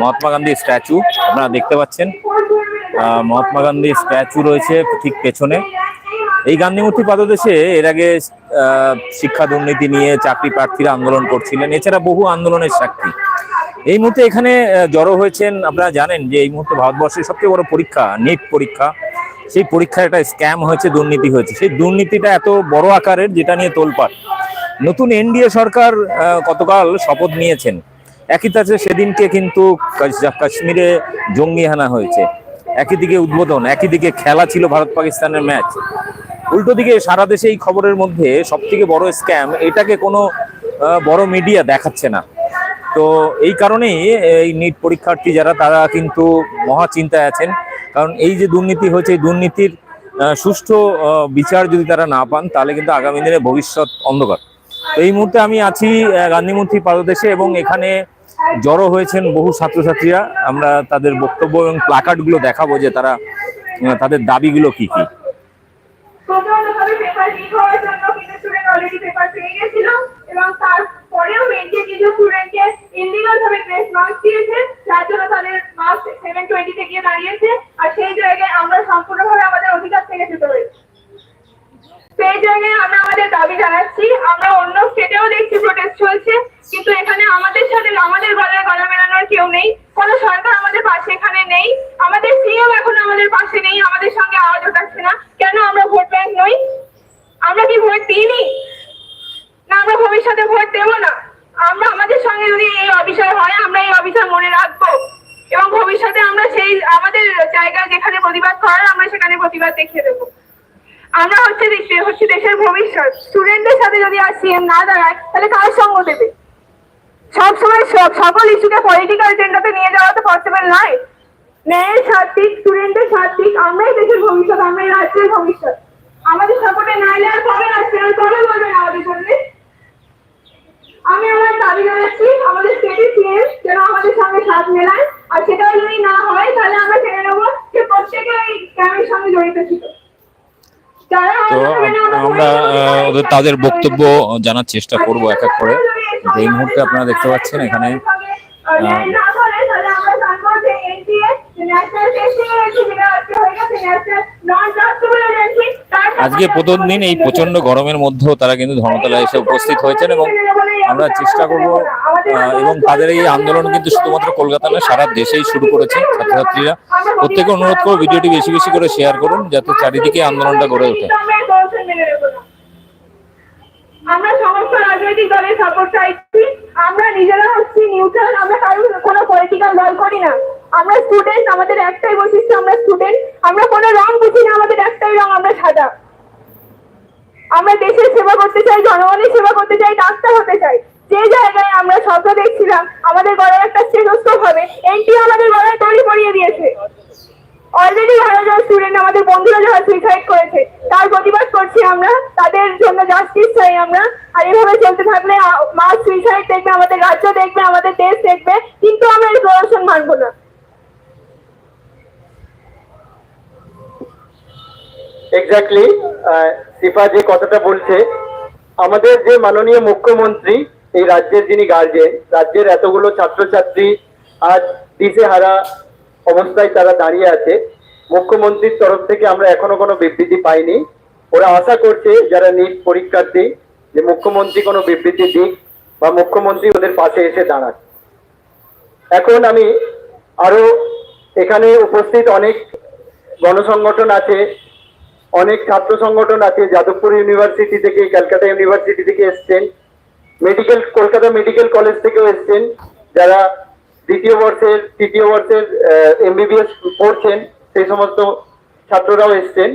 Mahatma Gandhi statue, আপনারা দেখতে পাচ্ছেন। মহাত্মা গান্ধী স্ট্যাচু রয়েছে ঠিক পেছনে। এই গান্ধী মূর্তি পাদদেশে এর আগে শিক্ষা দুর্নীতি নিয়ে চাকরি প্রার্থীরা আন্দোলন করছিলেন। এছাড়া বহু আন্দোলনের সাক্ষী। এই মুহূর্তে এখানে জড়ো হয়েছেন, আপনারা জানেন যে এই মুহূর্তে ভারতবর্ষের সবচেয়ে বড় পরীক্ষা, নেট পরীক্ষা। সেই পরীক্ষায় একটা স্ক্যাম হয়েছে, দুর্নীতি হয়েছে। সেই দুর্নীতিটা এত বড় আকারের, যেটা নিয়ে তোলপাট নতুন এনডিএ সরকার গতকাল শপথ নিয়েছেন। একই তাছে সেদিনকে কিন্তু কাশ্মীরে জঙ্গি হানা হয়েছে। একই দিকে উদ্বোধন, একই দিকে খেলা ছিল ভারত পাকিস্তানের ম্যাচ। উল্টো দিকে সারা দেশে এই খবরের মধ্যে সব থেকে বড় স্ক্যাম, এটাকে কোনো বড় মিডিয়া দেখাচ্ছে না। তো এই কারণেই এই নিট পরীক্ষার্থী যারা, তারা কিন্তু মহা চিন্তায় আছেন। কারণ এই যে দুর্নীতি হয়েছে, এই দুর্নীতির সুষ্ঠু বিচার যদি তারা না পান, তাহলে কিন্তু আগামী দিনে ভবিষ্যৎ অন্ধকার। এই মুহূর্তে আমি আছি গান্ধীমূর্তি পাদদেশে এবং এখানে জড়ো হয়েছেন বহু ছাত্রছাত্রীরা। আমরা তাদের বক্তব্য এবং প্লাকার্ডগুলো দেখাবো যে তারা তাদের দাবিগুলো কি কি। তারপরেও জন্য তাদের গিয়ে দাঁড়িয়েছে। আর সেই জায়গায় আমরা সম্পূর্ণভাবে আমাদের অধিকার থেকে চুপ রয়েছি সেই জায়গায় আমরা আমাদের দাবি জানাচ্ছি। আমরা অন্য স্টেটেও দেখছি প্রোটেস্ট চলছে, কিন্তু এখানে আমাদের সাথে আমাদের গলায় গলা মেলানোর কেউ নেই। কোনো সরকার আমাদের পাশে এখানে নেই। আমাদের সিএম এখন আমাদের পাশে নেই, আমাদের সঙ্গে আওয়াজ ওঠাচ্ছে না। কেন আমরা ভোট ব্যাংক নই? আমরা কি ভোট দিইনি? না, আমরা ভবিষ্যতে ভোট দেবো না। আমরা আমাদের সঙ্গে যদি এই অবিষয় হয়, আমরা এই অবিষয় মনে রাখব। এবং ভবিষ্যতে আমরা সেই, আমাদের জায়গায় যেখানে প্রতিবাদ করার, আমরা সেখানে প্রতিবাদ দেখিয়ে দেবো। আমরা হচ্ছে দেশে হচ্ছে দেশের ভবিষ্যৎ। স্টুডেন্টদের সাথে যদি আর সিএম না দাঁড়ায়, তাহলে কার সঙ্গ দেবে? সব সময় সব সকল ইস্যুকে পলিটিক্যাল এজেন্ডাতে নিয়ে যাওয়া তো পসিবল নয়। ন্যায়ের স্বার্থিক স্টুডেন্টের স্বার্থিক আমরাই দেশের ভবিষ্যৎ, আমরাই রাজ্যের ভবিষ্যৎ। আমাদের সাপোর্টে না এলে আর কবে আসবে আর কবে বলবেন আমাদের জন্য আমি আমার দাবি জানাচ্ছি, আমাদের স্টেটের সিএম যেন আমাদের সঙ্গে সাথ মেলায়। আর সেটাও যদি না হয়, তাহলে আমরা জেনে নেব যে প্রত্যেকে এই স্ক্যামের সঙ্গে জড়িত ছিল। তো আমরা ওদের তাদের বক্তব্য জানার চেষ্টা করব এক এক করে। এই মুহূর্তে আপনারা দেখতে পাচ্ছেন এখানে আজকে প্রথম দিন এই প্রচণ্ড গরমের মধ্যেও তারা কিন্তু ধর্মতলায় এসে উপস্থিত হয়েছেন এবং আমরা চেষ্টা করব এবং তাদের এই আন্দোলন কিন্তু শুধুমাত্র কলকাতা নয় সারা দেশেই শুরু করেছে ছাত্রছাত্রীরা। প্রত্যেকে অনুরোধ করব ভিডিওটি বেশি বেশি করে শেয়ার করুন, যাতে চারিদিকে আন্দোলনটা গড়ে ওঠে। আমরা সমস্ত রাজনৈতিক দলের সাপোর্ট চাইছি। আমরা নিজেরা হচ্ছি নিউট্রাল আমরা কারোর কোনো পলিটিক্যাল দল করি না। আমরা স্টুডেন্ট আমাদের একটাই বৈশিষ্ট্য, আমরা স্টুডেন্ট আমরা কোনো রং বুঝি না, আমাদের একটাই রং আমরা সাদা। আমরা দেশের সেবা করতে চাই, জনগণের সেবা করতে চাই, ডাক্তার হতে চাই। যে জায়গায় আমরা স্বপ্ন দেখছিলাম, আমাদের গলায় একটা স্টেথোস্কোপ হবে, এনটি আমাদের গলায় তৈরি পড়িয়ে দিয়েছে। অলরেডি হাজার স্টুডেন্ট আমাদের বন্ধুরা যারা সুইসাইড করেছে, তার প্রতিবাদ করছি আমরা, তাদের জন্য জাস্টিস চাই আমরা। আর এভাবে চলতে থাকলে মা সুইসাইড দেখবে, আমাদের রাজ্য দেখবে, আমাদের দেশ দেখবে, কিন্তু আমরা এই প্রদর্শন মানবো না। এক্স্যাক্টলি সিফা যে কথাটা বলছে, আমাদের যে মাননীয় মুখ্যমন্ত্রী, এই রাজ্যের যিনি গার্জেন রাজ্যের এতগুলো ছাত্রছাত্রী আজ দিশেহারা অবস্থায় তারা দাঁড়িয়ে আছে। মুখ্যমন্ত্রীর তরফ থেকে আমরা এখনও কোনো বিবৃতি পাইনি। ওরা আশা করছে যারা নিট পরীক্ষার্থী যে মুখ্যমন্ত্রী কোনো বিবৃতি দিক বা মুখ্যমন্ত্রী ওদের পাশে এসে দাঁড়াক। এখন আমি আরও এখানে উপস্থিত অনেক গণসংগঠন আছে অনেক ছাত্র সংগঠন আছে, যাদবপুর ইউনিভার্সিটি থেকে ক্যালকাটা ইউনিভার্সিটি থেকে এসছেন মেডিকেল কলকাতা মেডিকেল কলেজ থেকেও এসছেন, যারা দ্বিতীয় বর্ষের, তৃতীয় বর্ষের এমবিবিএস পড়ছেন, সেই সমস্ত ছাত্ররাও এসছেন।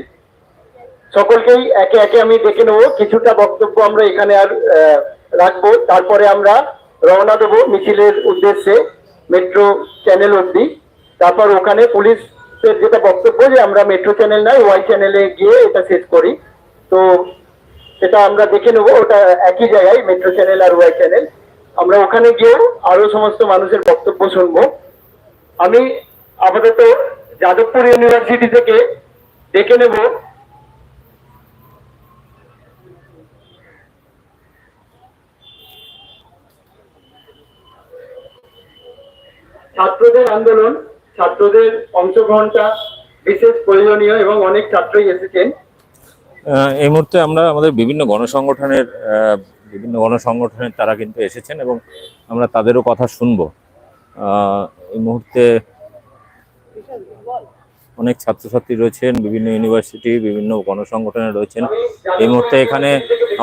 সকলকেই একে একে আমি দেখে নেব, কিছুটা বক্তব্য আমরা এখানে আর রাখব। তারপরে আমরা রওনা দেবো মিছিলের উদ্দেশ্যে মেট্রো চ্যানেল অব্দি তারপর ওখানে পুলিশের যেটা বক্তব্য যে আমরা মেট্রো চ্যানেল নয় ওয়াই চ্যানেলে গিয়ে এটা শেষ করি। তো সেটা আমরা দেখে নেব, ওটা একই জায়গায় মেট্রো চ্যানেল আর ওয়াই চ্যানেল আমরা ওখানে গিয়েও আরও সমস্ত মানুষের বক্তব্য শুনব। আমি আপাতত যাদবপুর ইউনিভার্সিটি থেকে দেখে নেব। ছাত্রদের আন্দোলন ছাত্রদের অংশগ্রহণটা বিশেষ প্রয়োজনীয় এবং অনেক ছাত্রই এসেছেন। এই মুহূর্তে আমরা আমাদের বিভিন্ন গণসংগঠনের বিভিন্ন গণসংগঠনের তারা কিন্তু এসেছেন এবং আমরা তাদেরও কথা শুনব। এই মুহূর্তে অনেক ছাত্রছাত্রী রয়েছেন, বিভিন্ন ইউনিভার্সিটি, বিভিন্ন গণসংগঠনে রয়েছেন। এই মুহূর্তে এখানে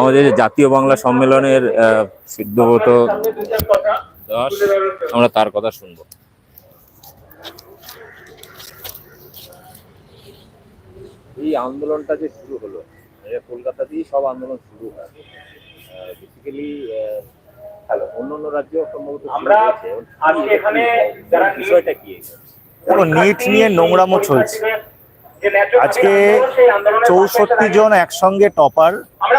আমাদের জাতীয় বাংলা সম্মেলনের সিদ্ধব্রত দাস, আমরা তার কথা শুনব। এই আন্দোলনটা যে শুরু হলো এটা কলকাতাতেই সব আন্দোলন শুরু হয়। বেসিক্যালি অন্য অন্য রাজ্য সম্ভবত বিষয়টা কি? দেখো নিট নিয়ে নোংরামো চলছে। আজকে চৌষট্টি জন একসঙ্গে টপার। মনে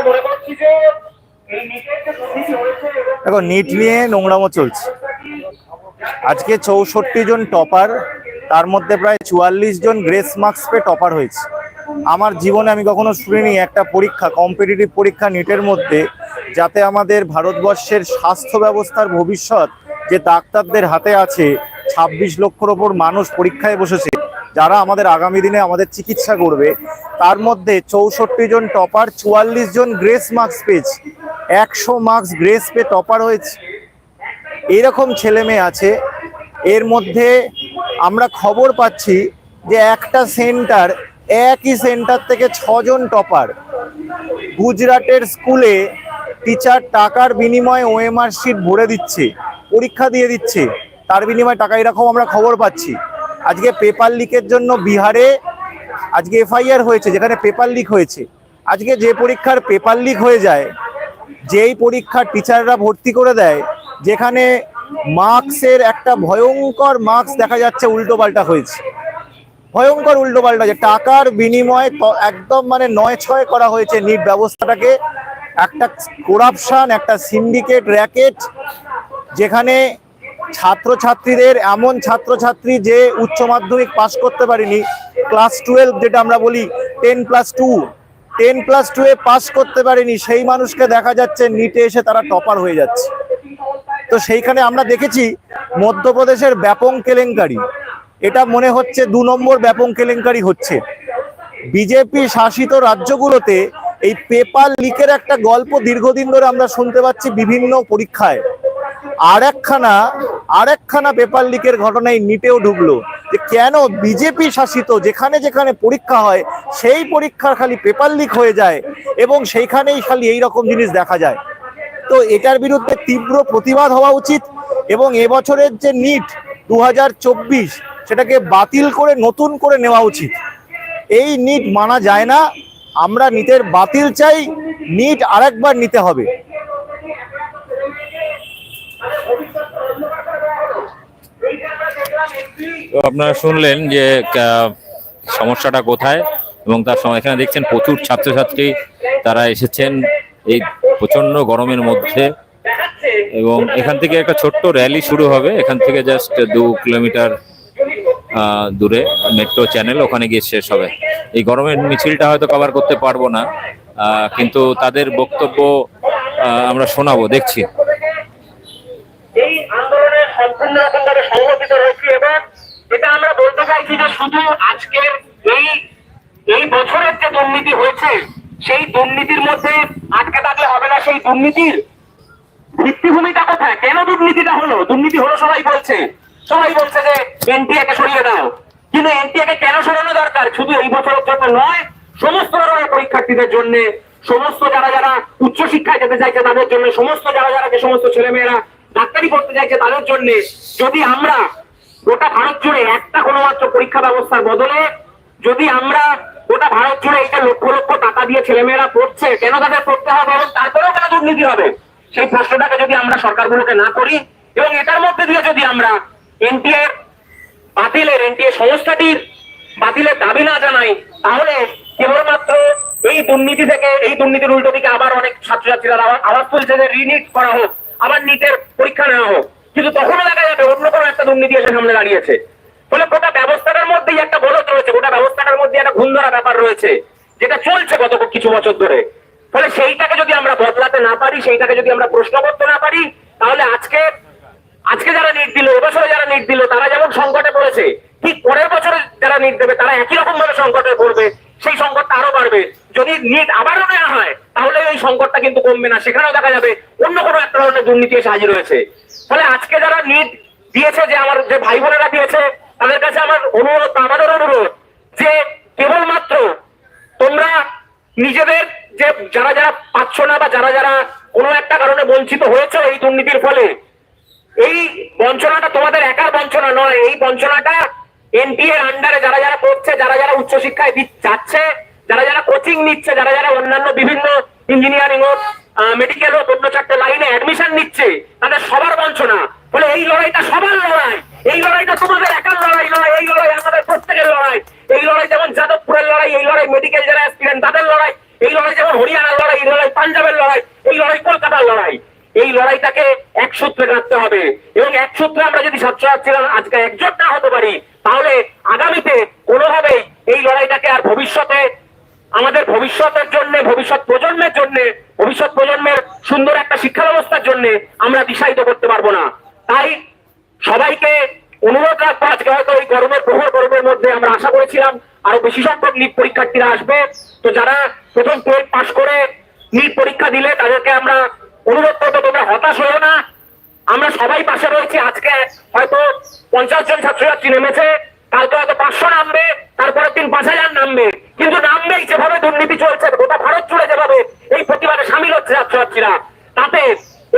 দেখো নিট নিয়ে নোংরামো চলছে। আজকে চৌষট্টি জন টপার তার মধ্যে প্রায় চুয়াল্লিশ জন গ্রেস মার্কস পেয়ে টপার হয়েছে। আমার জীবনে আমি কখনো শুনিনি একটা পরীক্ষা কম্পিটিটিভ পরীক্ষা নিটের মধ্যে, যাতে আমাদের ভারতবর্ষের স্বাস্থ্য ব্যবস্থার ভবিষ্যৎ, যে ডাক্তারদের হাতে আছে, ছাব্বিশ লক্ষর ওপর মানুষ পরীক্ষায় বসেছে, যারা আমাদের আগামী দিনে আমাদের চিকিৎসা করবে, তার মধ্যে চৌষট্টি জন টপার, চুয়াল্লিশ জন গ্রেস মার্কস পেয়েছে, একশো মার্কস গ্রেস পেয়ে টপার হয়েছে। এরকম ছেলে মেয়ে আছে, এর মধ্যে আমরা খবর পাচ্ছি যে একটা সেন্টার একই সেন্টার থেকে ছজন টপার। গুজরাটের স্কুলে টিচার টাকার বিনিময়ে ওএমআর শিট ভরে দিচ্ছে, পরীক্ষা দিয়ে দিচ্ছে, তার বিনিময়ে টাকা এরকম আমরা খবর পাচ্ছি। আজকে পেপার লিকের জন্য বিহারে আজকে এফআইআর হয়েছে, যেখানে পেপার লিক হয়েছে। আজকে যে পরীক্ষার পেপার লিক হয়ে যায়, যেই পরীক্ষার টিচাররা ভর্তি করে দেয়, যেখানে মার্কসের একটা ভয়ঙ্কর মার্কস দেখা যাচ্ছে উল্টো পাল্টা হয়েছে। ভয়ঙ্কর উল্টো পাল্টা যে টাকার বিনিময়ে একদম মানে নয় ছয় করা হয়েছে নিট ব্যবস্থাটাকে। একটা করাপশন একটা সিন্ডিকেট র্যাকেট যেখানে ছাত্রছাত্রীদের, এমন ছাত্রছাত্রী যে উচ্চ মাধ্যমিক পাশ করতে পারেনি ক্লাস টুয়েলভ যেটা আমরা বলি ten plus two ten plus two এ পাস করতে পারেনি, সেই মানুষকে দেখা যাচ্ছে নিটে এসে তারা টপার হয়ে যাচ্ছে। তো সেইখানে আমরা দেখেছি মধ্যপ্রদেশের ব্যাপক কেলেঙ্কারি। এটা মনে হচ্ছে দু নম্বর ব্যাপক কেলেঙ্কারি হচ্ছে। বিজেপি শাসিত রাজ্যগুলোতে এই পেপার লিকের একটা গল্প দীর্ঘদিন ধরে আমরা শুনতে পাচ্ছি বিভিন্ন পরীক্ষায়। আর একখানা আর একখানা পেপার লিকের ঘটনায় নিটেও ঢুকলো যে কেন বিজেপি শাসিত যেখানে যেখানে পরীক্ষা হয়, সেই পরীক্ষার খালি পেপার লিক হয়ে যায় এবং সেইখানেই খালি এই রকম জিনিস দেখা যায়। তো এটার বিরুদ্ধে তীব্র প্রতিবাদ হওয়া উচিত এবং এবছরের যে নিট দু হাজার চব্বিশ সেটাকে বাতিল করে নতুন করে নেওয়া উচিত। এই নিট মানা যায় না। আমরা নিটের বাতিল চাই, নিট আরেকবার নিতে হবে। আপনারা শুনলেন যে সমস্যাটা কোথায় এবং তার সময় এখানে দেখছেন প্রচুর ছাত্রছাত্রী তারা এসেছেন এই প্রচণ্ড গরমের মধ্যে। এবং এখান থেকে একটা ছোট্ট র্যালি শুরু হবে। এখান থেকে জাস্ট দু কিলোমিটার দূরে মেট্রো চ্যানেল ওখানে গিয়ে শেষ হবে। এই গরমের মিছিলটা হয়তো কভার করতে পারব না কিন্তু তাদের বক্তব্য আমরা শোনাবো, দেখছি। এটা আমরা শুধু এই এই বছরের যে দুর্নীতি হয়েছে, সেই দুর্নীতির মধ্যে আটকে থাকলে হবে না সেই দুর্নীতির ভিত্তিভূমিটা কোথায়? কেন দুর্নীতিটা হলো? দুর্নীতি হলো সবাই বলছে। সবাই বলছে যে এনটিএ কে সরিয়ে দাও। কিন্তু এনটিএ কে কেন সরানো দরকার? শুধু এই বছরের জন্য নয়, সমস্ত ধরনের পরীক্ষার্থীদের জন্য, সমস্ত যারা যারা উচ্চ শিক্ষায় যেতে চাইছে তাদের জন্য, সমস্ত যারা যারা যে সমস্ত ছেলেমেয়েরা ডাক্তারি পড়তে চাইছে তাদের জন্য যদি আমরা গোটা ভারত জুড়ে একটা কোনো মাত্র পরীক্ষা ব্যবস্থার বদলে যদি আমরা গোটা ভারত জুড়ে এটা লক্ষ লক্ষ টাকা দিয়ে ছেলেমেয়েরা পড়ছে, কেন তাদের পড়তে হবে এবং তারপরেও কেন দুর্নীতি হবে? সেই প্রশ্নটাকে যদি আমরা সরকারগুলোকে না করি, এবং এটার মধ্যে দিয়ে যদি আমরা এনটিএ বাতিলের এনটিএ সংস্থাটির বাতিলের দাবি না জানাই, তাহলে কেবলমাত্র এই দুর্নীতি থেকে, এই দুর্নীতির উল্টো দিকে আবার অনেক ছাত্রছাত্রীরা আবার আওয়াজ তুলছে যে রিনিট করা হোক, আবার নিটের পরীক্ষা নেওয়া হোক। কিন্তু তখনও দেখা যাবে অন্য কোনো একটা দুর্নীতি এসে সামনে দাঁড়িয়েছে। ফলে গোটা ব্যবস্থাটার মধ্যেই একটা বলত রয়েছে, গোটা ব্যবস্থাটার মধ্যে একটা ঘুম ধরা ব্যাপার রয়েছে, যেটা চলছে গত কিছু বছর ধরে। ফলে সেইটাকে যদি আমরা বদলাতে না পারি, সেইটাকে যদি আমরা প্রশ্ন করতে না পারি, তাহলে আজকে আজকে যারা নিট দিল, এবছরে যারা নিট দিল, তারা যেমন সংকটে পড়েছে, ঠিক পরের বছরে যারা নিট দেবে, তারা একই রকম ভাবে সংকটে পড়বে, সেই সংকটটা আরও বাড়বে। যদি নিট আবারও নেওয়া হয়, তাহলে এই সংকটটা কিন্তু কমবে না। সেখানেও দেখা যাবে অন্য কোনো একটা ধরনের দুর্নীতি এসে হাজির হয়েছে। ফলে আজকে যারা নিট দিয়েছে, যে আমার যে ভাই বোনেরা দিয়েছে, তাদের কাছে আমার অনুরোধ, আমাদের অনুরোধ যে কেবলমাত্র তোমরা নিজেদের যে যারা যারা পাচ্ছ না বা যারা যারা কোনো একটা কারণে বঞ্চিত হয়েছে এই দুর্নীতির ফলে বঞ্চনাটা তোমাদের একার বঞ্চনা নয়, এই বঞ্চনাটা এনটিএ আন্ডারে যারা যারা করছে, যারা যারা উচ্চশিক্ষায় যাচ্ছে, যারা যারা কোচিং নিচ্ছে, যারা যারা অন্যান্য বিভিন্ন ইঞ্জিনিয়ারিং হোক মেডিকেল হোক অন্য চারটে লাইনে অ্যাডমিশন নিচ্ছে, তাদের সবার বঞ্চনা। ফলে এই লড়াইটা সবার লড়াই, এই লড়াইটা তোমাদের একার লড়াই নয়, এই লড়াই আমাদের প্রত্যেকের লড়াই। এই লড়াই যেমন যাদবপুরের লড়াই, এই লড়াই মেডিকেল যারা অ্যাসপিরেন্ট তাদের লড়াই, এই লড়াই যেমন হরিয়ানার লড়াই, এই লড়াই পাঞ্জাবের লড়াই, এই লড়াই কলকাতার লড়াই। এই লড়াইটাকে এক সূত্রে রাখতে হবে। এবং এক সূত্রে আমরা যদি ছাত্রছাত্রীরা আজকে একজোট না হতে পারি, তাহলে আগামীতে কোনোভাবেই এই লড়াইটাকে আর ভবিষ্যতে, আমাদের ভবিষ্যতের জন্য, ভবিষ্যৎ প্রজন্মের জন্য, ভবিষ্যৎ প্রজন্মের সুন্দর একটা শিক্ষা ব্যবস্থার জন্য আমরা দিশায়িত করতে পারব না। তাই সবাইকে অনুরোধ রাখব, আজকে হয়তো এই গরমের প্রহর গরমের মধ্যে আমরা আশা করেছিলাম আরও বেশি সংখ্যক নিট পরীক্ষার্থীরা আসবে। তো যারা প্রথম পাশ করে নিট পরীক্ষা দিলে তাদেরকে আমরা অনুরোধ করব, তোমরা হতাশ হয়েও না। আমরা সবাই পাশে রয়েছি। আজকে হয়তো পঞ্চাশ জন ছাত্রছাত্রী নেমেছে, কালকে হয়তো পাঁচশো নামবে, তারপরের দিন পাঁচ হাজার নামবে। কিন্তু নামবেই যেভাবে দুর্নীতি চলছে, গোটা ভারত জুড়ে যেভাবে এই প্রতিবাদে সামিল হচ্ছে ছাত্রছাত্রীরা, তাতে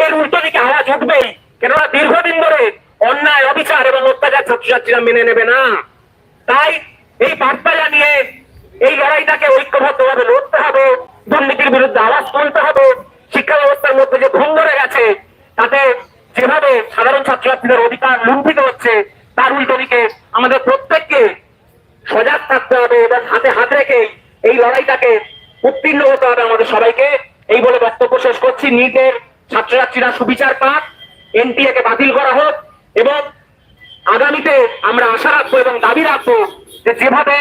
এর উল্টো দিকে আওয়াজ উঠবেই। কেননা দীর্ঘদিন ধরে অন্যায়, অবিচার এবং অত্যাচার ছাত্রছাত্রীরা মেনে নেবে না। তাই এই বার্তা জানিয়ে এই লড়াইটাকে ঐক্যবদ্ধভাবে লড়তে হবে, দুর্নীতির বিরুদ্ধে আওয়াজ তুলতে হবে। শিক্ষা ব্যবস্থার মধ্যে যে ভুল ধরে গেছে, তাতে যেভাবে সাধারণ ছাত্রছাত্রীদের অধিকার লুণ্ঠিত হচ্ছে, তার উল্টো দিকে আমাদের প্রত্যেককে সজাগ থাকতে হবে এবং হাতে হাত রেখে এই লড়াইটাকে উত্তীর্ণ হতে হবে আমাদের সবাইকে। এই বলে বক্তব্য শেষ করছি। নিটের ছাত্রছাত্রীরা সুবিচার পাক এনটিএ কে বাতিল করা হোক এবং আগামীতে আমরা আশা রাখব এবং দাবি রাখব যে যেভাবে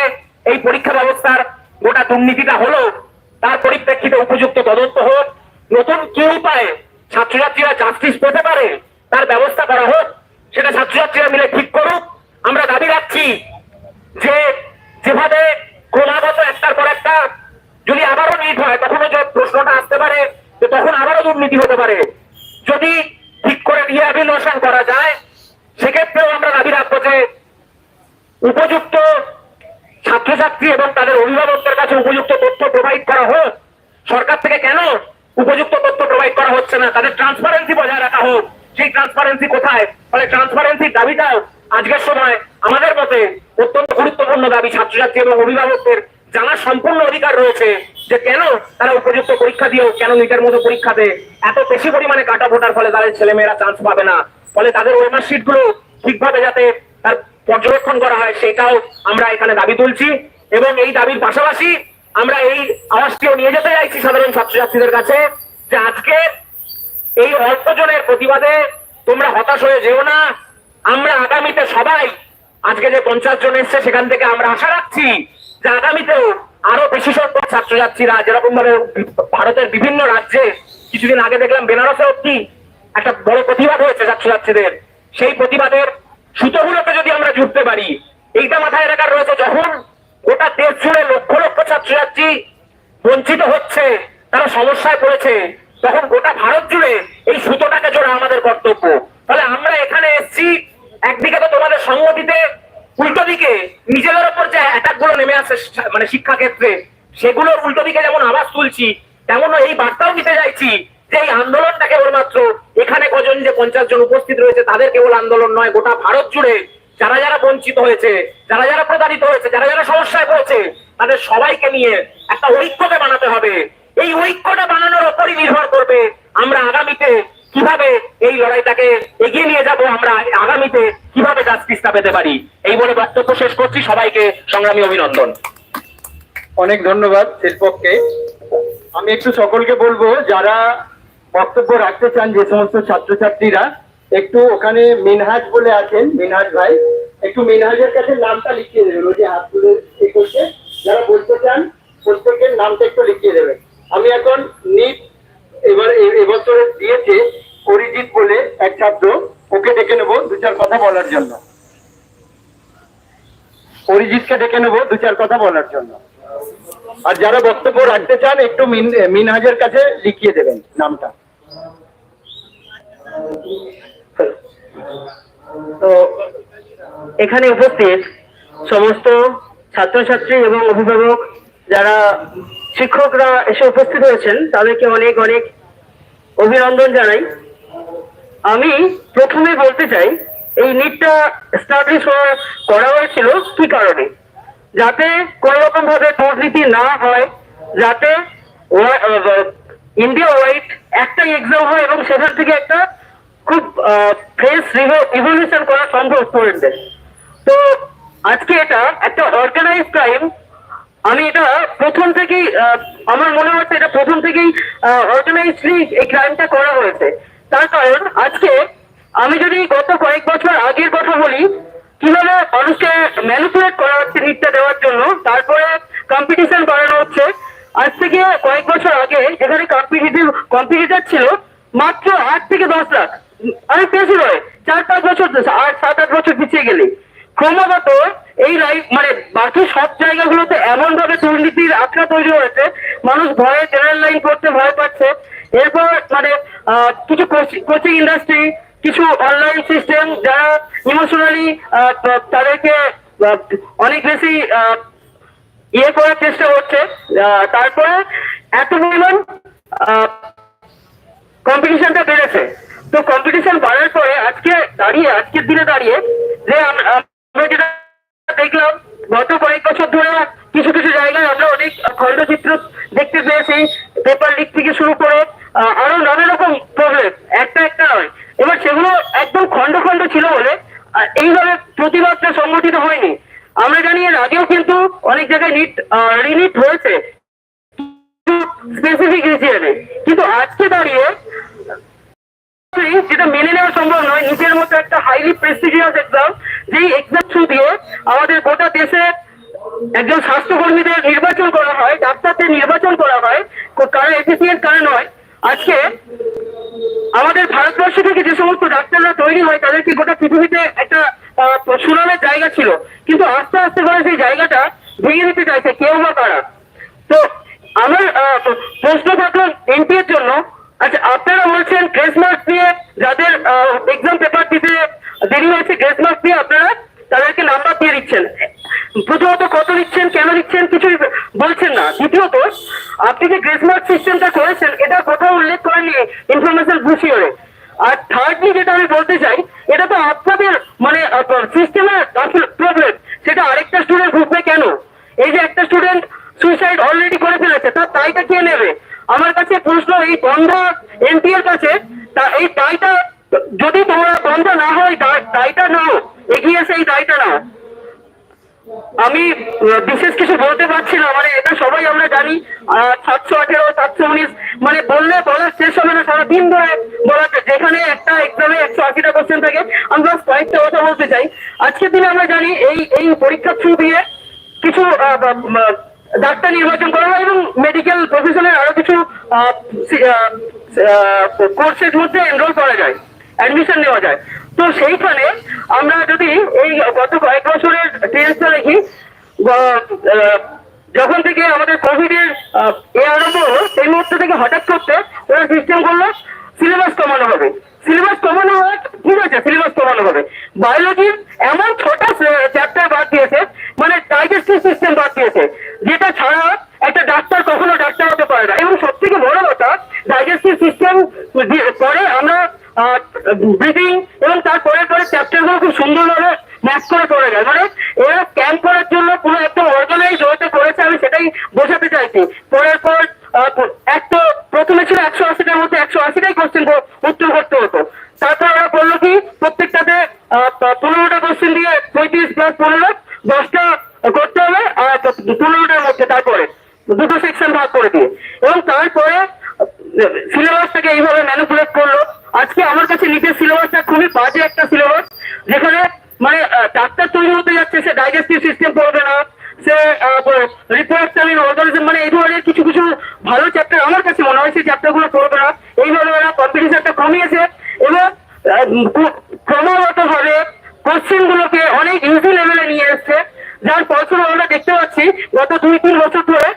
এই পরীক্ষা ব্যবস্থার গোটা দুর্নীতিটা হলো, তার পরিপ্রেক্ষিতে উপযুক্ত তদন্ত হোক। নতুন কি উপায়ে ছাত্রছাত্রীরা জাস্টিস পেতে পারে, তার ব্যবস্থা করা হোক, সেটা ছাত্রছাত্রীরা মিলে ঠিক করুক। আমরা দাবি রাখছি যে যেভাবে ক্রমাগত একটার পর একটা যদি আবারও নিট হয়, তখনও যে প্রশ্নটা আসতে পারে, যে তখন আবারও দুর্নীতি হতে পারে। যদি ঠিক করে রিহ্যাবিলিটেশন করা যায়, সেক্ষেত্রেও আমরা দাবি রাখব যে উপযুক্ত ছাত্রছাত্রী এবং তাদের অভিভাবকদের কাছে উপযুক্ত তথ্য প্রোভাইড করা হোক। সরকার থেকে কেন উপযুক্ত তথ্য প্রোভাইড করা হচ্ছে না। তাদের ট্রান্সপারেন্সি বজায় রাখা হোক। সেই ট্রান্সপারেন্সি কোথায়? ফলে ট্রান্সপারেন্সির দাবিটাও আজকের সময় আমাদের মতে অত্যন্ত গুরুত্বপূর্ণ দাবি। ছাত্রছাত্রী এবং অভিভাবকদের জানার সম্পূর্ণ অধিকার রয়েছে যে কেন তারা উপযুক্ত পরীক্ষা দিয়েও কেন নিটের মতো পরীক্ষাতে এত বেশি পরিমাণে কাটা ভোটার ফলে তাদের ছেলেমেয়েরা চান্স পাবে না। ফলে তাদের ওই মার্কশিটগুলো ঠিকভাবে যাতে তার পর্যবেক্ষণ করা হয়, সেটাও আমরা এখানে দাবি তুলছি। এবং এই দাবির পাশাপাশি আমরা এই আওয়াজটিও নিয়ে যেতে চাইছি সাধারণ ছাত্রছাত্রীদের কাছে যে আজকে এই অল্প জনের প্রতিবাদে তোমরা হতাশ হয়ে যেও না। আমরা আগামীতে সবাই আজকে যে পঞ্চাশ জন এসছে, সেখান থেকে আমরা আশা রাখছি যে আগামীতেও আরও বেশি সংখ্যক ছাত্রছাত্রীরা যেরকম ভাবে ভারতের বিভিন্ন রাজ্যে কিছুদিন আগে দেখলাম বেনারসে কি একটা বড় প্রতিবাদ হয়েছে ছাত্রছাত্রীদের। সেই প্রতিবাদের সুতোগুলোকে যদি আমরা জুড়তে পারি, এইটা মাথায় রাখার রয়েছে যখন গোটা দেশ জুড়ে লক্ষ লক্ষ ছাত্রছাত্রী বঞ্চিত হচ্ছে, তারা সমস্যায় পড়েছে। তখন গোটা ভারত জুড়ে এই সুতোটাকে জোড়া আমাদের কর্তব্য। তাহলে আমরা এখানে এসেছি, একদিকে তো তোমাদের সংগতিতে উল্টো দিকে নিজেদের ওপর যে অ্যাটাকগুলো নেমে আসে মানে শিক্ষা ক্ষেত্রে সেগুলোর উল্টো দিকে যেমন আওয়াজ তুলছি তেমন এই বার্তাও দিতে চাইছি যে এই আন্দোলনটা কেবলমাত্র এখানে কজন যে পঞ্চাশ জন উপস্থিত রয়েছে, তাদের কেবল আন্দোলন নয়, গোটা ভারত জুড়ে যারা যারা বঞ্চিত হয়েছে, যারা যারা প্রতারিত হয়েছে, যারা যারা সমস্যায় পড়েছে, তাদের সবাইকে নিয়ে একটা ঐক্যকে বানাতে হবে। এই ঐক্যটা বানানোর উপরই নির্ভর করবে আমরা আগামীতে কীভাবে এই লড়াইটাকে এগিয়ে নিয়ে যাব, আমরা আগামীতে কীভাবে জাস্টিসটা পেতে পারি। এই বলে বক্তব্য শেষ করছি। সবাইকে সংগ্রামী অভিনন্দন। অনেক ধন্যবাদ শিল্পককে। আমি একটু সকলকে বলব, যারা বক্তব্য রাখতে চান যে সমস্ত ছাত্রছাত্রীরা একটু ওখানে মিনহাজ বলে আছেন, মিনহাজ ভাই। একটু মিনহাজের কাছে নামটা লিখিয়ে দেবেন, ওই যে হাত তুলে এ করছে। যারা বলতে চান, প্রত্যেকের নামটা একটু লিখিয়ে দেবেন। আমি এখন নিট এবার এবছরে দিয়েছে অরিজিৎ বলে এক ছাত্র। ওকে ডেকে নেব দু চার কথা বলার জন্য। অরিজিৎকে ডেকে নেব দু চার কথা বলার জন্য। আর যারা বক্তব্য রাখতে চান, একটু মিন, মিনহাজের কাছে লিখিয়ে দেবেন নামটা। তো এখানে উপস্থিত সমস্ত ছাত্রছাত্রী এবং অভিভাবক যারা শিক্ষকরা এসে উপস্থিত হয়েছেন, তাদেরকে অনেক অনেক অভিনন্দন জানাই। আমি প্রথমে বলতে চাই, এই নিটটা স্টাবলিশ করা হয়েছিল কি কারণে? যাতে কোন রকম ভাবে দুর্নীতি না হয়, যাতে ইন্ডিয়া ওয়াইড একটাই এক্সাম হয় এবং সেখান থেকে একটা খুব ফ্রেশ ইভলিউশন করা সম্ভব স্টুডেন্টদের তো আজকে এটা একটা অর্গানাইজ ক্রাইম আমি এটা প্রথম থেকেই আমার মনে হচ্ছে এটা প্রথম থেকেই অর্গানাইজলি এই ক্রাইমটা করা হয়েছে। তার কারণ, আজকে আমি যদি গত কয়েক বছর আগের কথা বলি, কীভাবে মানুষকে ম্যানিপুলেট করা হচ্ছে নিটটা দেওয়ার জন্য, তারপরে কম্পিটিশন করানো হচ্ছে। আজ থেকে কয়েক বছর আগে যেখানে কম্পিটিটিভ কম্পিটিটার ছিল, মাত্র আট থেকে দশ লাখ। অনেক বেশি নয় চার পাঁচ বছর আট সাত আট বছর পিছিয়ে গেলে। ক্রমাগত এই লাইফ মানে বাকি সব জায়গাগুলোতে এমন ভাবে দুর্নীতির আখড়া তৈরি হয়েছে মানুষ ভয়ে জেনারেল লাইন করতে ভয় পাচ্ছে। এরপর মানে কিছু কোচিং ইন্ডাস্ট্রি কিছু অনলাইন সিস্টেম যারা ইমোশনালি তাদেরকে অনেক বেশি ইয়ে করার চেষ্টা আহ, তারপরে এত পরিমাণ কম্পিটিশনটা বেড়েছে। তো কম্পিটিশন বাড়ার পরে আজকে দাঁড়িয়ে, আজকের দিনে দাঁড়িয়ে যে আমরা যেটা দেখলাম, গত কয়েক বছর ধরে কিছু কিছু জায়গায় আমরা অনেক খণ্ডচিত্র দেখতে পেয়েছি পেপার লিক থেকে শুরু করে আরও নানা রকম প্রবলেম একটা একটা নয়। এবার সেগুলো একদম খণ্ড খণ্ড ছিল বলে এইভাবে প্রতিবাদটা সংগঠিত হয়নি। আমরা জানি এর আগেও কিন্তু অনেক জায়গায় নিট রিনিট হয়েছে। স্পেসিফিক রিজিয়নে কিন্তু আজকে দাঁড়িয়ে যেটা মেনে নেওয়া সম্ভব নয়, নিজের মতো একটা হাইলি প্রেস্টিজিয়াস এক্সাম যেই এক্সাম দিয়ে আমাদের গোটা দেশে একজন স্বাস্থ্যকর্মীদের নির্বাচন করা হয়, ডাক্তারদের নির্বাচন করা হয় কারা এফিসিয়েন্ট কারা নয়। আজকে আমাদের ভারতবর্ষ থেকে যে সমস্ত ডাক্তাররা তৈরি হয় তাদেরকে গোটা পৃথিবীতে একটা সুনামের জায়গা ছিল? কিন্তু আস্তে আস্তে করে সেই জায়গাটা ভেঙে দিতে চাইছে কেউ বা কারা? তো আমার প্রশ্ন থাকল এর জন্য আচ্ছা আপনারা বলছেন গ্রেস মার্কস দিয়ে যাদের এক্সাম পেপার দিতে দেরি হয়েছে গ্রেস মার্কস দিয়ে আপনারা তাদেরকে নাম্বার দিয়ে দিচ্ছেন। প্রথমত কত দিচ্ছেন, কেন দিচ্ছেন, কিছুই বলছেন না। দ্বিতীয়ত, আপনি যে গ্রেস মার্ক সিস্টেমটা করেছেন, এটা কোথাও উল্লেখ করেনি ইনফরমেশন ব্রুশিওরে আর থার্ডলি যেটা আমি বলতে চাই এটা তো আপনাদের মানে সিস্টেমের প্রবলেম সেটা আরেকটা স্টুডেন্ট ঢুকবে কেন এই যে একটা স্টুডেন্ট সুইসাইড অলরেডি করে ফেলেছে তার দায়টা কে নেবে আমার কাছে প্রশ্ন এই বন্ধ এনটি এর কাছে তা এই দায়টা যদি তোমরা বন্ধ না হয় দা- দায়টা নাও এগিয়ে এসে এই দায়টা নাও আমি আহ, বিশেষ কিছু বলতে পারছি না মানে এটা সবাই আমরা জানি সাতশো আঠেরো সাতশো উনিশ মানে বললে বলার শেষ হবে না সারাদিন ধরে বলাতে যেখানে একটা এক্সামে একশো আশিটা কোশ্চেন থাকে আমি বাস কয়েকটা কথা বলতে চাই আজকের দিনে আমরা জানি এই পরীক্ষার থ্রু দিয়ে কিছু ডাক্তার নির্বাচন করা হয় এবং মেডিকেল প্রফেশনের আরও কিছু কোর্সের মধ্যে এনরোল করা যায় অ্যাডমিশন নেওয়া যায়। তো সেইখানে আমরা যদি এই গত কয়েক বছরের ট্রেন্সটা দেখি যখন থেকে আমাদের কোভিড এর এ আরম্ভ হলো, সেই মুহূর্ত থেকে হঠাৎ করতে ওরা সিস্টেম করল সিলেবাস কমানো হবে। সিলেবাস কমানো হবে ঠিক আছে, সিলেবাস কমানো হবে। বায়োলজির এমন ছোট চ্যাপ্টার বাদ দিয়েছে মানে ডাইজেস্টিভ সিস্টেম বাদ দিয়েছে, যেটা ছাড়া একটা ডাক্তার কখনো ডাক্তার হতে পারে না। এবং সব থেকে বড় কথা ডাইজেস্টিভ সিস্টেম পরে আমরা ব্রিদিং এবং তারপরে পরে চ্যাপ্টারগুলো খুব সুন্দরভাবে ম্যাচ করে পড়ে যায়। মানে এরা ক্যাম্প করার জন্য পুরো একদম অর্গানাইজ হতে করেছে, আমি সেটাই বোঝাতে চাইছি। পরের পর এক তো প্রথমে ছিল একশো আশিটার মধ্যে একশো আশিটাই কোশ্চেন উত্তর করতে হতো তারপর ওরা বলল কি প্রত্যেকটাতে আহ, পনেরোটা কোশ্চেন দিয়ে পঁয়ত্রিশ প্লাস পনেরো দশটা করতে হবে আর পনেরোটার মধ্যে তারপরে দুটো সেকশন ভাগ করে দিয়ে এবং তারপরে সিলেবাসটাকে এইভাবে ম্যানিপুলেট করল আজকে আমার কাছে নিজের সিলেবাসটা খুবই বাজে একটা সিলেবাস যেখানে মানে আহ, ডাক্তার তৈরি হতে যাচ্ছে সে ডাইজেস্টিভ সিস্টেম পড়বে না সে রিপোর্ট অর্গানিজম মানে এই ধরনের কিছু কিছু ভালো চ্যাপ্টার আমার কাছে মনে হয় সেই চ্যাপ্টারগুলো পড়বে না এইভাবে ওরা কম্পিটিশনটা কমিয়েছে এবং আহ, খুব- কোশ্চেন গুলোকে অনেক ইজি লেভেলে নিয়ে এসছে যার ফলস্বরূপ আমরা দেখতে পাচ্ছি গত দুই তিন বছর ধরে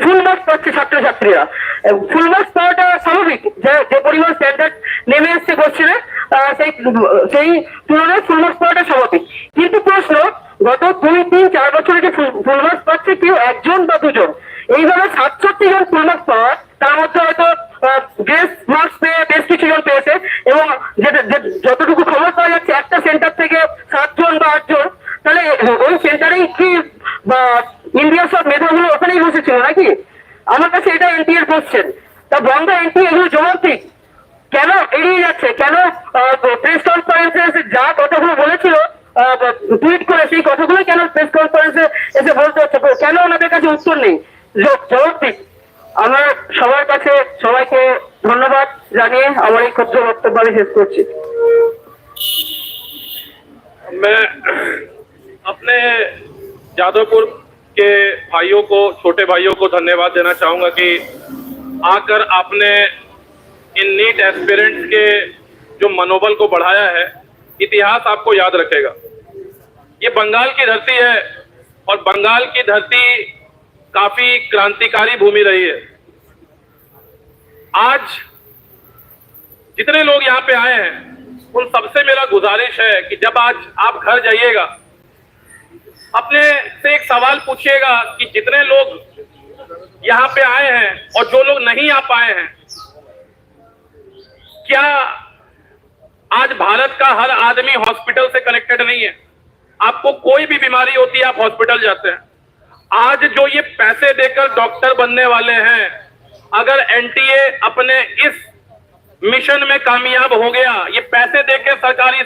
ফুল মার্কস পাচ্ছে ছাত্রছাত্রীরা ফুল মার্কস পাওয়াটা স্বাভাবিক। যে পরিমাণ স্ট্যান্ডার্ড নেমে এসছে কোশ্চেনে সেই সেই তুলনায় ফুল মার্কস পাওয়াটা স্বাভাবিক। কিন্তু প্রশ্ন, গত দুই, তিন, চার বছরে যে ফুল মার্কস পাচ্ছে কেউ একজন বা দুজন? এইভাবে সাতষট্টি জন ফুল মার্কস পাওয়ার, তার মধ্যে হয়তো গ্রেস মার্কস পেয়ে বেশ কিছু জন পেয়েছে। এবং যে- যে- যতটুকু খবর পাওয়া যাচ্ছে, একটা সেন্টার থেকে সাতজন বা আটজন। তাহলে ওই সেন্টারেই কি, বা ইন্ডিয়ার সব মেধাগুলো ওখানেই বসেছিল নাকি? আমার কাছে এটা এনটিএর কোশ্চেন তা বন্ধ এনটি এগুলো জবাবদিক কেন এড়িয়ে যাচ্ছে কেন প্রেস কনফারেন্সে এসে যা কথাগুলো বলেছিল টুইট করে সেই কথাগুলো কেন প্রেস কনফারেন্সে এসে বলতে হচ্ছে কেন ওনাদের কাছে উত্তর নেই জ- জবাব দিক আমরা সবার কাছে সবাইকে ধন্যবাদ জানিয়ে আমার এই ক্ষুদ্র বক্তব্য আমি শেষ করছি मैं अपने जादवपुर के भाइयों को, छोटे भाइयों को धन्यवाद देना चाहूँगा कि आकर आपने इन नीट एस्पिरेंट्स के जो मनोबल को बढ़ाया है, इतिहास आपको याद रखेगा। ये बंगाल की धरती है और बंगाल की धरती काफ़ी क्रांतिकारी भूमि रही है। आज जितने लोग यहाँ पे आए हैं, उन सबसे मेरा गुजारिश है कि जब आज आप घर जाइएगा अपने से एक सवाल पूछिएगा कि जितने लोग यहाँ पे आए हैं और जो लोग नहीं आ पाए हैं, क्या आज भारत का हर आदमी हॉस्पिटल से कनेक्टेड नहीं है? आपको कोई भी बीमारी होती है, आप हॉस्पिटल जाते हैं। आज जो ये पैसे देकर डॉक्टर बनने वाले हैं, अगर एनटीए अपने इस मिशन में कामयाब हो गया, ये पैसे देकर सरकारी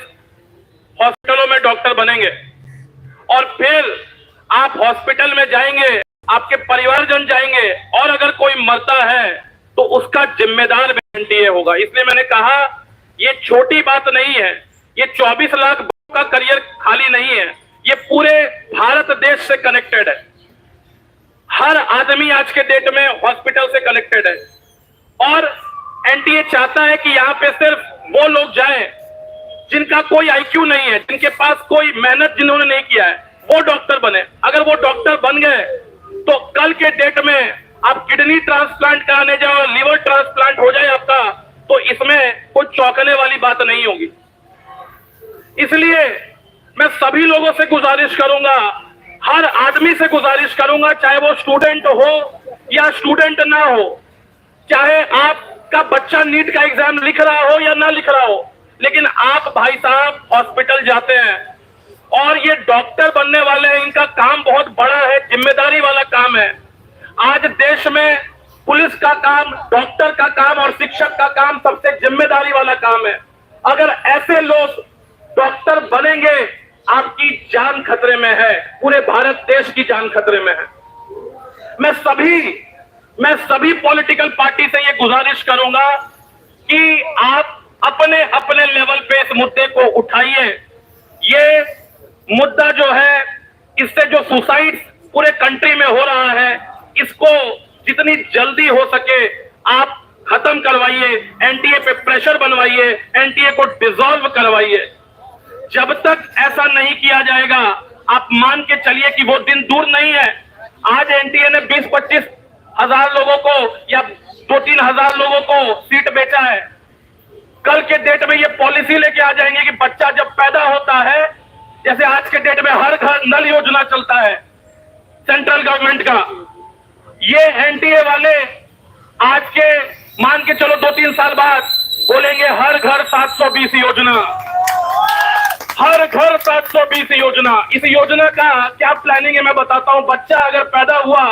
हॉस्पिटलों में डॉक्टर बनेंगे। और फिर आप हॉस्पिटल में जाएँगे, आपके परिवारजन जाएँगे, और अगर कोई मरता है तो उसका जिम्मेदार भी एनटीए होगा। इसलिए मैंने कहा, ये छोटी बात नहीं है। ये 24 लाख का करियर खाली नहीं है। ये पूरे भारत देश से कनेक्टेड है। हर आदमी आज के डेट में हॉस्पिटल से कनेक्टेड है। और एनटीए चाहता है कि यहाँ पे सिर्फ़ वो लोग जाएँ जिनका कोई आईक्यू नहीं है, जिनके पास कोई मेहनत जिन्होंने नहीं किया है, वो डॉक्टर बने। अगर वो डॉक्टर बन गए तो कल के डेट में आप किडनी ट्रांसप्लांट कराने जाओ लिवर ट्रांसप्लांट हो जाए आपका तो इसमें कोई चौंकने वाली बात नहीं होगी। इसलिए मैं सभी लोगों से गुजारिश करूँगा, हर आदमी से गुजारिश करूँगा, चाहे वो स्टूडेंट हो या स्टूडेंट ना हो, चाहे आपका बच्चा नीट का एग्ज़ाम लिख रहा हो या ना लिख रहा हो लेकिन आप भाई साहब हॉस्पिटल जाते हैं और ये डॉक्टर बनने वाले हैं, इनका काम बहुत बड़ा है, ज़िम्मेदारी वाला काम है। आज देश में पुलिस का काम, डॉक्टर का काम और शिक्षक का काम सबसे ज़िम्मेदारी वाला काम है। अगर ऐसे लोग डॉक्टर बनेंगे, आपकी जान खतरे में है, पूरे भारत देश की जान खतरे में है। मैं सभी मैं सभी पॉलिटिकल पार्टी से ये गुजारिश करूँगा कि आप अपने अपने लेवल पे इस मुद्दे को उठाइए। ये मुद्दा जो है, इससे जो सुसाइड पूरे कंट्री में हो रहा है, इसको जितनी जल्दी हो सके आप खत्म करवाइए एनटीए पे प्रेशर बनवाइए एनटीए को डिसॉल्व करवाइए। जब तक ऐसा नहीं किया जाएगा, आप मान के चलिए कि वो दिन दूर नहीं है। आज एनटीए ने 20-25 हज़ार लोगों को या दो तीन हज़ार लोगों को सीट बेचा है। कल के डेट में ये पॉलिसी लेके आ जाएँगे कि बच्चा जब पैदा होता है, जैसे आज के डेट में हर घर नल योजना चलता है सेंट्रल गवर्नमेंट का। ये एनटीए वाले आज के, मान के चलो दो तीन साल बाद, बोलेंगे हर घर 720 योजना। हर घर 720 योजना। इस योजना का क्या प्लानिंग है मैं बताता हूँ। बच्चा अगर पैदा हुआ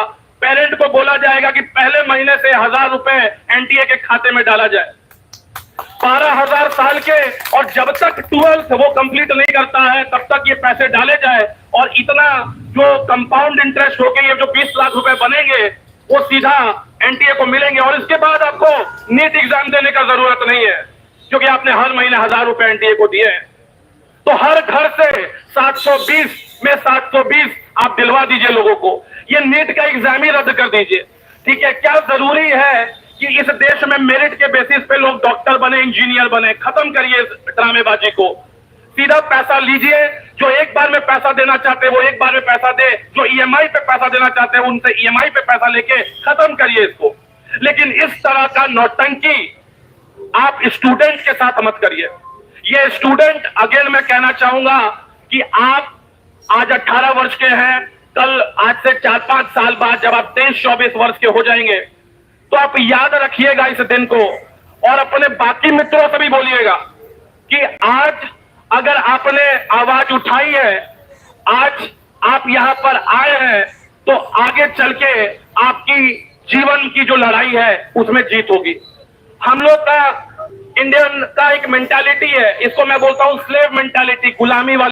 पेरेंट को बोला जाएगा कि पहले महीने से हज़ार रुपए एनटीए के खाते में डाला जाए। बारह हज़ार साल के, और जब तक ट्वेल्थ वो कंप्लीट नहीं करता है, तब तक ये पैसे डाले जाए। और इतना जो कंपाउंड इंटरेस्ट हो ये जो बीस लाख रुपए बनेंगे, वो सीधा एनटीए को मिलेंगे। और इसके बाद आपको नीट एग्ज़ाम देने का ज़रूरत नहीं है, क्योंकि आपने हर महीने हज़ार रुपए एनटीए को दिए तो हर घर से 720 में 720 आप दिलवा दीजिए लोगों को। ये नीट का एग्ज़ाम ही रद्द कर दीजिए। ठीक है, क्या ज़रूरी है कि इस देश में मेरिट के बेसिस पे लोग डॉक्टर बने इंजीनियर बने। खत्म करिए ड्रामेबाजी को। सीधा पैसा लीजिए, जो एक बार में पैसा देना चाहते हैं, वो एक बार में पैसा दे। जो ईएमआई पे पैसा देना चाहते हैं, उनसे ईएमआई पे पैसा लेके खत्म करिए इसको। लेकिन इस तरह का नौटंकी आप स्टूडेंट के साथ मत करिए। ये स्टूडेंट अगेन मैं कहना चाहूँगा कि आप आज 18 वर्ष के हैं, कल आज से चार पाँच साल बाद जब आप तेईस चौबीस वर्ष के हो जाएँगे तो आप याद रखिएगा इस दिन को और अपने बाकी मित्रों से भी बोलिएगा कि आज अगर आपने आवाज़ उठाई है, आज आप यहाँ पर आए हैं तो आगे चल के आपकी जीवन की जो लड़ाई है, उसमें जीत होगी। हम लोग का इंडियन का एक मेंटालिटी है, इसको मैं बोलता हूँ स्लेव मेंटालिटी गुलामी वाली